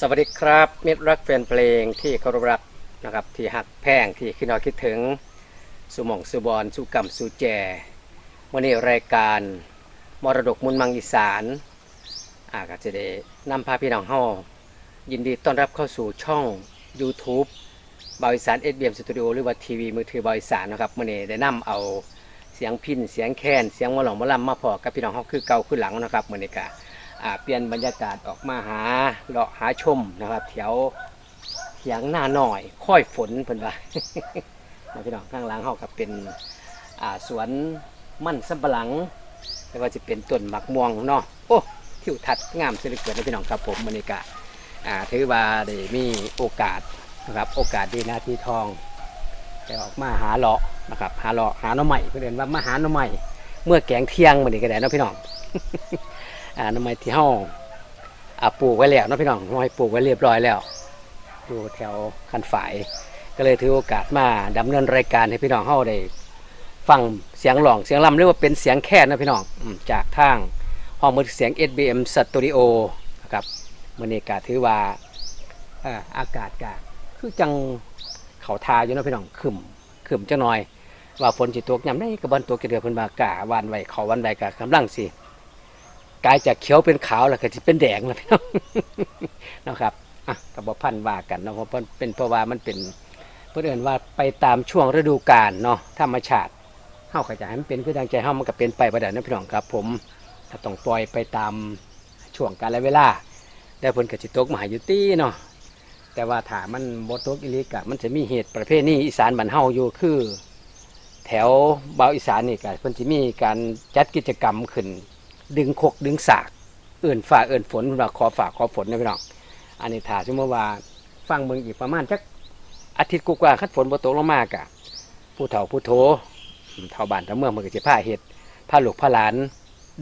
สวัสดีครับมิตรรักแฟนเพลงที่เคารพรักนะครับที่หักแพงที่คิดนอยคิดถึงสุมองสุบอลสุกรรมสุแจวันนี้รายการมรดกมุนมังอีสานอาก็จะได้นำพาพี่น้องเฮายินดีต้อนรับเข้าสู่ช่อง YouTube บาวอีสาน SBM Studio หรือว่าทีวีมือถือบาวอีสานนะครับมื่อนี้ได้นำเอาเสียงพินเสียงแคนเสียงมะหลองมะลำมาพอกับพี่น้องเฮาคือเก่าคือหลังนะครับมื่อนี้กะ เปลี่ยนบรรยากาศออกมาหาเลาะหาชมนะครับแถวเถียงหน้าหน่อย ค่อยฝนเพิ่นว่านะพี่น้องข้างหล่างเฮากับเป็นสวนมันสำปะหลังแล้วก็จะเป็นต้นหมักม่วงเนาะโอ้ทิวทัศน์งามเสียเหลือเกินนะพี่น้องครับผมบรรยากาศถือว่าได้มีโอกาสนะครับโอกาสดีหนาทีทองได้ออกมาหาเลาะนะครับหาเลาะหาหน่อใหม่เพื่อนว่ามาหาหน่อใหม่ เมื่อแกงเที่ยงมื้อนี้ก็ได้นะพี่น้องอ่าน้ำไม้ที่เฮาอ่าปลูกไว้แล้วนะพี่น้องห้อยปลูกไว้เรียบร้อยแล้วอยู่แถวคันฝายก็เลยถือโอกาสมาดำเนินรายการให้พี่น้องเฮาได้ฟังเสียงหลองเสียงลำเรียกว่าเป็นเสียงแค่นะพี่น้องจากทางห้องมือเสียง SBM Studio นะครับมื้อนี้ก็ถือว่าอากาศก็คือจังเขาทาอยู่นาะพี่น้องขึ้มขึ้มจังหน่อย ว่าฝนสิตกยามใดก็บ่ตกจะเดือเพิ่นว่ากะวันไว้เขาวันใดก็กำลังสิกลายจากเขียวเป็นขาวแล้วก็จะเป็นแดงแล้วพี่น้องนะครับอะกับบพันว่ากันเนาะเพราะเป็นเพราะว่ามันเป็นเพื่อนเอนว่าไปตามช่วงฤดูกาลเนาะธรรมชาติเฮาก็จะให้มันเป็นคือทางใจเฮามันก็เป็นไปประดี๋ยวนะพี่น้องครับ ผมถ้าต้องปล่อยไปตามช่วงกาลเวลาแต่เพิ่นก็สิตกมาห้อยู่ตี้เนาะแต่ว่าถ้ามันบ่ตกอีหลีกะมันจะมีเหตุประเภทนี้อีสานบ้านเฮาอยู่คือ แถวเบาวอีสานนี่ก็เพิ่นสิมีการจัดกิจกรรมขึ้น ดึงคกดึงสากเอื่นฝ่าเอื่นฝนเพิ่นว่าขอฝ่าขอฝนนะพี่น้องอันนี้ถ้าสมมติว่าฟังเมืองอีกประมาณจักอาทิตย์กว่าคัดฝนบ่ตกลงมากะผู้เฒ่าผู้โทเฒ่าบ้านเฒ่าเมืองมันก็สิพาเฮ็ดพาลูกพาหลาน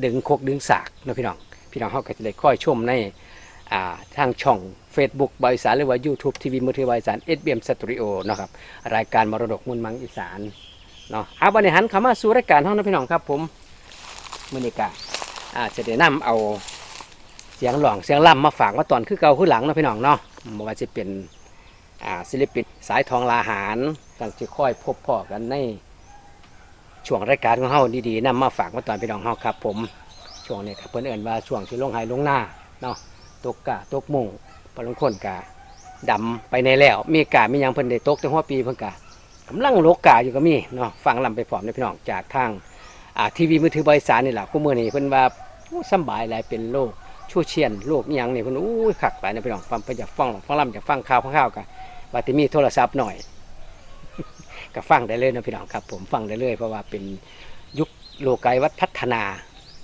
ดึงคกดึงสากเนะพี่น้องพี่น้องเฮาก็จะได้ค่อยชมในอ่าทางช่อง Facebook บริษัทหรือว่า YouTube ทีวีมือถือบริษัท SBM Studio เนะครับรายการมรดกมุนมังอีสาน เนาะเอาบัดนี้หันเข้ามาสู่รายการเฮานะพี่น้องครับผมมือนี้กะอาจะได้นำเอาเสียงหลองเสียงล่ำมาฝากมาตอนคือเก่าคือหลังนะพี่น้องเนาะบ่ว่าจะเป็นอ่าศิลปินสายทองลาหารกันจะค่อยพบพ่อกันในช่วงรายการของเฮาดีๆนำมาฝากมาตอนพี่น้องเฮาครับ ผมช่วงนี้ครับเพิ่นเอิ้นว่าช่วงที่ลงไห้ลงหน้าเนาะตกกะตกมุงบางคนกะดำไปในแล้ว มีกะมียังเพิ่นได้ตกแต่หัวปีเพิ่นกะ กำลังโลกกะอยู่ก็มีเนาะฟังลำไปพร้อมเด้อพี่น้องจากทางอ่าทีวีมือถือบริษัทนี่แหละคู่มือนี่เพิ่นว่าสบายหลายเป็นโรคชั่วเชียนโรคยังนี่เพิ่นอู้ยคักไปนะพี่น้องฟังเพิ่นอยากฟังฟังลำอยากฟังข่าวฟังข่าวกันว่าที่มีโทรศัพท์หน่อยก็ฟังได้เลยนะพี่น้องครับ ผมฟังได้เลย เพราะว่าเป็นยุคโลกาวัฒพัฒนา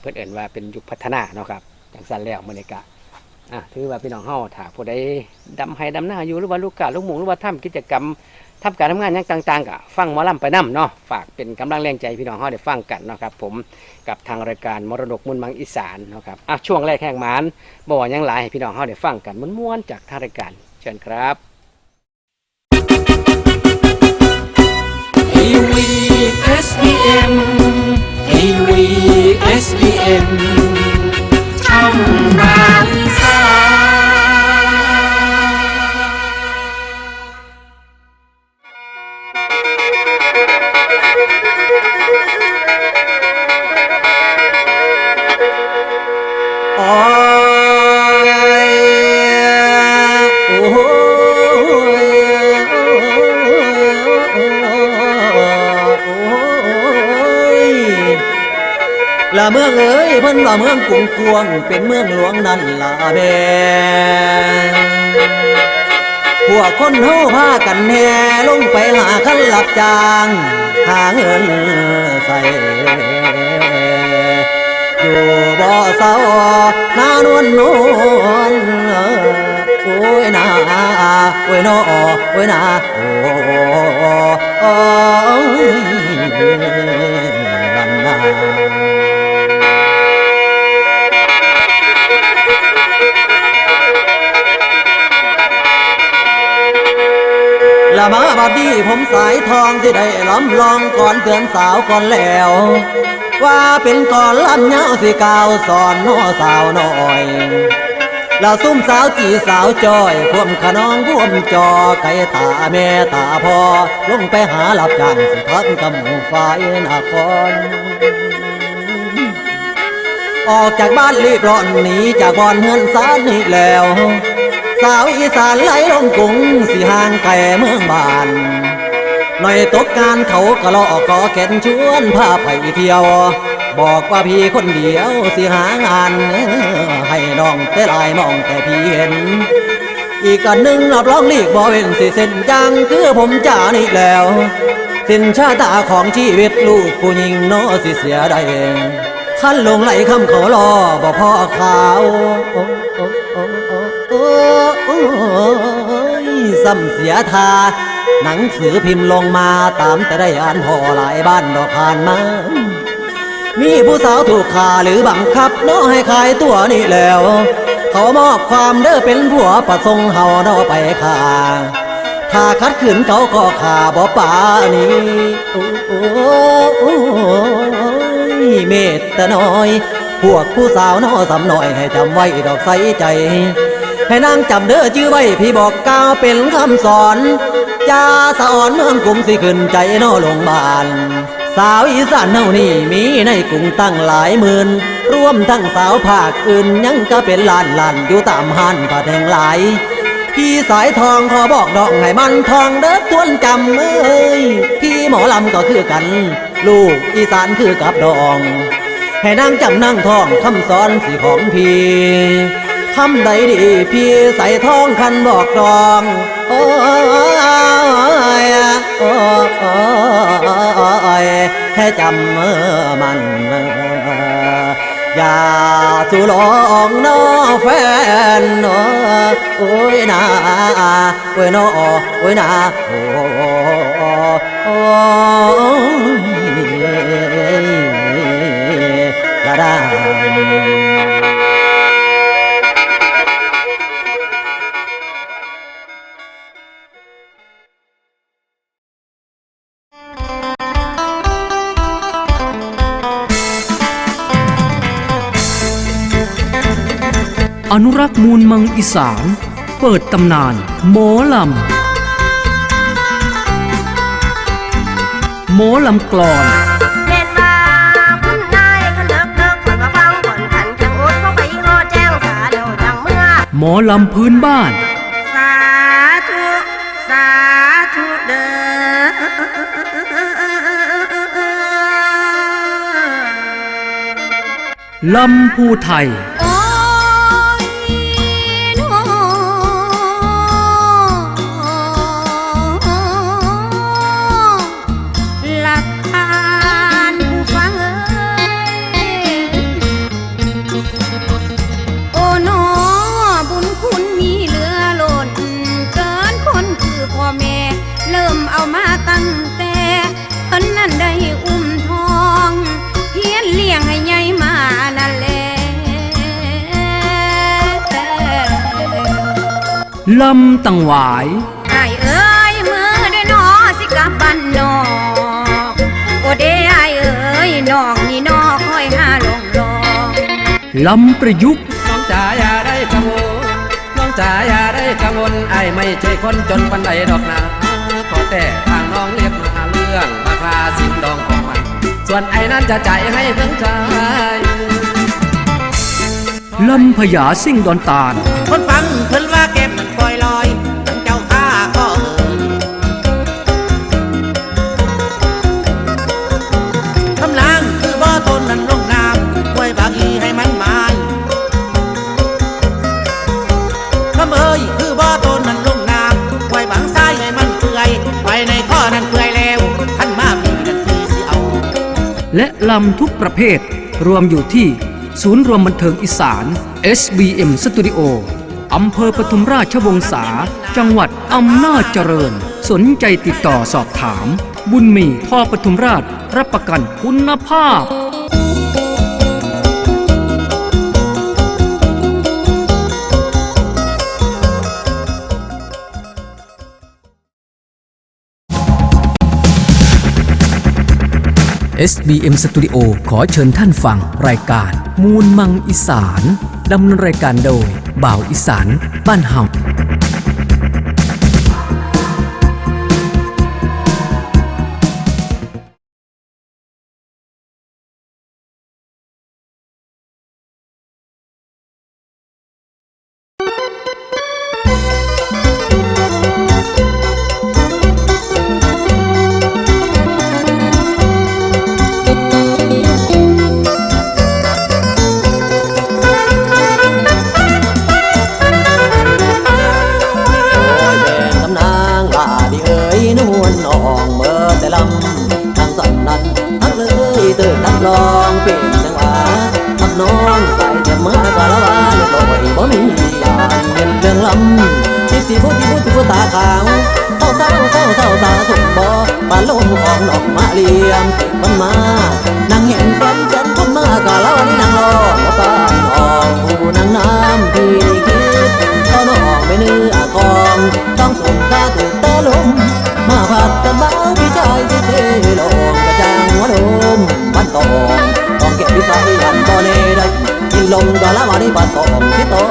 เพิ่นเอิ่นว่าเป็นยุคพัฒนาเนาะครับจังซั่นแล้วมื้อนี้ก็อะถือว่าพี่น้องเฮาถ้าผู้ใดดำไห้ดำหน้าอยู่หรือว่าลูกกาลูกหมูหรือว่าทำกิจกรรม ทำการทำงานหยังต่างๆก็ฟังหมอลำไปนํเนาะฝากเป็นกำลังแรงใจพี่น้องเฮาได้ฟังกันเนาะครับผมกับทางรายการมรดกมุนมังอีสานเนาะครับอะช่วงแรกแห่งมานบ่ว่ายังหลายให้พี่น้องเฮาได้ฟังกันม้วนๆจากทางรายการเชิญครับทีวี SBM ทีวี SBM ช่องบาง ละเมืองเอ้ยเพิ่นว่าเมืองกรุงกวง เป็นเมืองหลวงนั่นละแบงพวกคนเฮาพากันแห่ลงไปหาคันหลับจาง หาเงินใส่ อยู่บ่เศร้าหน้านวลนวลโอ้ยนาโอ้ยนอโอ้ยนาโอ้โอ้ยลันนา ละมาบัดนี้ผมสายทองที่ได้ล้ำลองก่อนเตือนสาวก่อนแล้ว ว่าเป็นก่อนลำเงาสิกาวสอนน้อสาวน้อยแล้วซุ่มสาวจีสาวจอยพวมขนองพวมจอไก่ตาแม่ตาพอลงไปหาหลับจ้างสิทักกับหมู่ฝ่ายนครออกจากบ้านรีบร้อนหนีจากบอนเฮือนสารนี่แล้ว สาวอีสานไหลลงกรุงสิห่างไกลเมืองบ้าน หน่อยตกการเขาก็ลอกกอแขนชวนพาไปเที่ยว บอกว่าพี่คนเดียวสิหางานให้น้องแต่ลายมองแต่พี่เห็น อีกอันหนึ่งรับรองลีกบ่เว้นสิเส้นจังคือผมจ่านี่แล้ว สิ้นชาตาของชีวิตลูกผู้หญิงเน้อสิเสียใดขั้นลงไหลคำขอรอบ่พ่อขาว ซ้ำเสียทา หนังสือพิมพ์ลงมาตามแต่ได้อ่านพอหลายบ้านดอกผ่านมามีผู้สาวถูกฆ่าหรือบังคับน้อให้ขายตัวนี่แล้ว เขามอบความเด้อเป็นผัวประสงเฮาน้อไปฆ่าถ้าคัดขืนเขาก็ขาบ่ป่านี้โอ้โอ้เมตตาน้อย พวกผู้สาวน้อสำหน่อยให้จำไว้ดอกใสใจ ให้นางจำเด้อชื่อไว้พี่บอกกาวเป็นคำสอนจาสอนเมืองกรุงสิขึ้นใจน้อลงบาน สาวอีสานเฮานี่มีในกรุงตั้งหลายหมื่นรวมทั้งสาวภาคอื่นยังก็เป็นล้านล้านอยู่ตามห้านผ้าแดงหลาย พี่สายทองขอบอกดอกให้มันทองเด้อทวนจำเอ้ยพี่หมอลำก็คือกัน ลูกอีสานคือกับดอง ให้นั่งจำนั่งทองคำสอนสิของพี่ ทำใดดีพี่ใส่ทองคันบอกดอง โอ้ยโอ้ยให้จำมัน อย่าสู่ลองน้อแฟนนอโอ้ยนาโอ้ยน้อโอ้ยนาโอ้ยละดา อีสานเปิดตำนานหมอลำหมอลำกลอนแม่นว่าคุณนายขนึกนึกฝันว่าฟังผลขันจังอุดเข้าไปรอแจ้งสาเดียวจังเมื่อหมอลำพื้นบ้าน สาธุ สาธุเด้อลำภูไทยโอ้ย ลำตังหวายไอ้ายเอ้ยมือได้หนอสิกลับบ้านนอกโอเดไอ้ายเอ้ยน้องนี่นอคอยหาลงลองลำประยุกต์น้องจ๋าอย่าได้กังวลน้องจ๋าอย่าได้กังวลไอ้ไม่ใช่คนจนปันใดดอกนะขอแต่ทางน้องเรียกมาเรื่องราคาสินดองของมัน ส่วนไอ้นั้นจะจ่ายให้ทั้งใจลำพญาสิ่งดอนตาลคนฟังเพิ่น ลำทุกประเภท รวมอยู่ที่ศูนย์รวมบันเทิงอีสาน SBM Studio อำเภอปทุมราชวงศา จังหวัดอำนาจเจริญ สนใจติดต่อสอบถาม บุญมีพ่อปทุมราช รับประกันคุณภาพ SBM Studio ขอเชิญท่านฟังรายการ มูลมังอีสานดำเนินรายการโดยบ่าวอีสานบ้านเฮา สิพูดที่พูดที่พูดตาขาวเศร้าเศร้าเศร้าเศร้าตาสมบ่ปลานลมของดอกมะเลียมมันมานางเห็นแฟนแฟนคนมากะละวานี่นางรอว่าปานออกผู้นางน้ำพี่ ลมก็ลาวานี่บ้านตองที่ตอง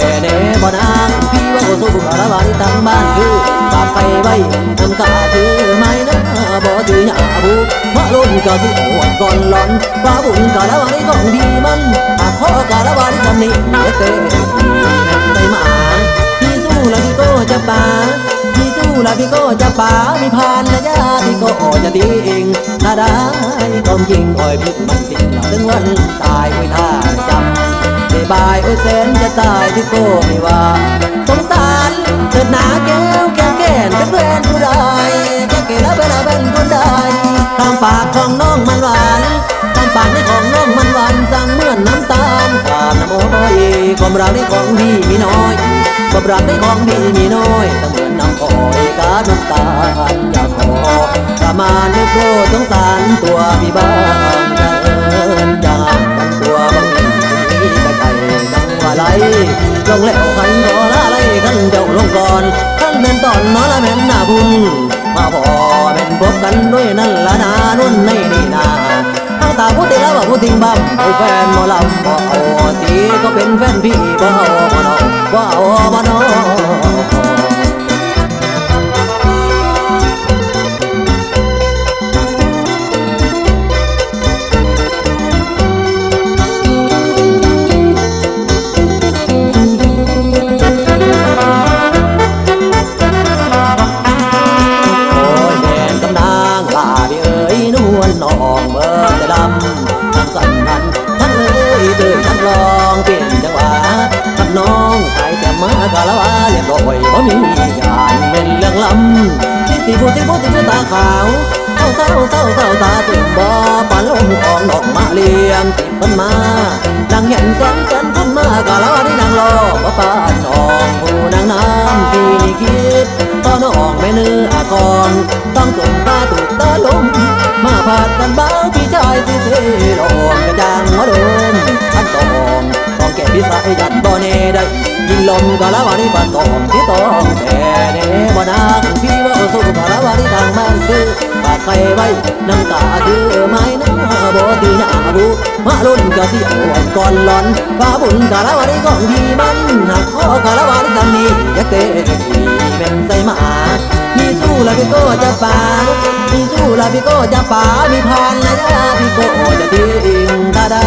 แต่เนบนางพี่ว่าโอสู้กลาวานี่ตั้งบ้านคือปากไปไว้ทำกาคือไม่นะบ่จือหยาบุมาลุ่นก็สิโอดก่อนหลอนป้าบุญกะละวานี่ของดีมันหากขอกะละวานี่ทำนี่เต้ พี่ก็จะป่ามีพานระยะพี่ก็จะดีเองถ้าได้ความจริงอ่อยพี่มันจริงถึงวันตายไม่ท่าจำได้บายโอ้ยแสนจะตายพี่ก็ไม่ว่าสงสารเถิดหนาแก้วแก้วแก่นเป็นแฟนผู้ใดแก้วแก่แล้วเวลาเป็นคนใดตามปากของน้องมันหวานตามปากในของน้องมันหวานสั่งเหมือนน้ำตาลตามน้ำโอ้ยความรักในของพี่มีน้อยความรักในของพี่มีน้อยเสมอ นน้ำอ้อยกาน้ำตาลอยาขอประมาณไม่โปรดสงสารตัวพี่บ้างจะเอิญอยากกันตัวบางทีไปไกลจังว่าไรลงแล้วขันรอละไรขันเจ้าลงก่อนขันเป็นตอนนอนละแม่นหน้าบุญมาพอเป็นพบกันด้วยนั่นละนานุ่นในนี่นาตั้งตาพูดตีแล้วว่าพูดติงบัมโอ้แฟนหมอลำบ่เอาตีก็เป็นแฟนพี่บ่เอาบ่นอบ่เอา ส่แต่มากะละวาเรียบร้อยบ่มีอย่างเป็นเรื่องลำที่ตีพูดที่พูดที่พูดตาขาวเศร้าเศร้าเศร้าเศร้าตาสุดบ่ปานลมของดอกมะเลียมสิบมันมาดังเห็นแสนแสนคนมากะละวาที่นางรอว่าปานน้องผู้นางน้ำที่นี่คิดตอนออกแม่เนื้อก่อนต้องส่งตาถูกตาลมมาผัดกันบ้าพี่ชายสิเสลงกระจางหัวดมอันตองต้อง แก่พิสัยยันบ่เนได้ยิงลมกะละวานี่ปานตองที่ตองแต่เนบ่นางพี่ว่าสู้กะละวานี่ทางมันคือปากไฟไว้น้ำตาคือไม้น้ำบ่ตีหน้าบุมาลุ่นกะสิโอนก่อนหลอนฟ้าบุญกะละวานี่ของพี่มันหักคอกะละวานี่ทำนี้อยากเตะพี่เป็นไสมามีสู้แล้วพี่ก็จะป่ามีสู้แล้วพี่ก็จะป่ามีพานระยะพี่ก็จะทิ้งถ้าได้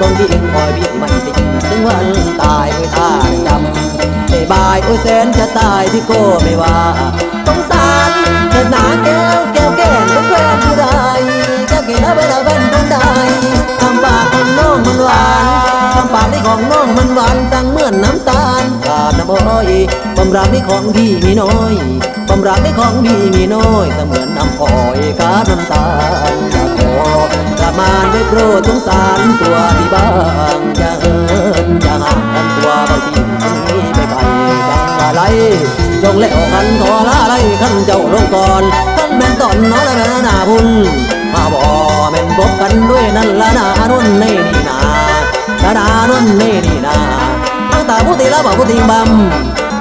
กองทิ้งคอยพี่ไม่ติด ถึงวันตายไม่ท่าจำได้บายโอ้ยแสนจะตายพี่ก็ไม่ว่าสงสารเถิดหนาแก้วแก้วแก่นเป็นแฟนผู้ใดแก้วแก่แล้วเวลาเป็นคนใดทำปากของน้องมันหวานทำปากที่ของน้องมันหวานจังเหมือนน้ำตาลขาดน้ำอ้อยความรักที่ของพี่มีน้อยความรักในของพี่มีน้อยเสมือนน้ำอ้อยกาดน้ำตาล ได้โปรดสงสารตัวพี่บ้างอย่าเอิญอย่าห่างกันตัวบางทีฉันนี้ไปไกลจังอะไรลงแล้วกันขอลาไรขันเจ้าลงก่อนขันแม่นตอนน้อยละแม่นหน้าพุ่นมาบ่แม่นพบกันด้วยนั่นละนานุ่นในนี่นาละนานุ่นในนี่นาตั้งตาผู้ตีละบอกผู้ตีบัม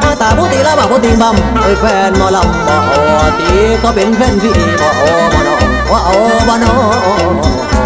มาตาผู้ตีละบ่าผู้ตีบัมเอ้ยแฟนหมอลำบ่อตีก็เป็นแฟนพี่บ่อบ่นอบ่เอาบ่นอ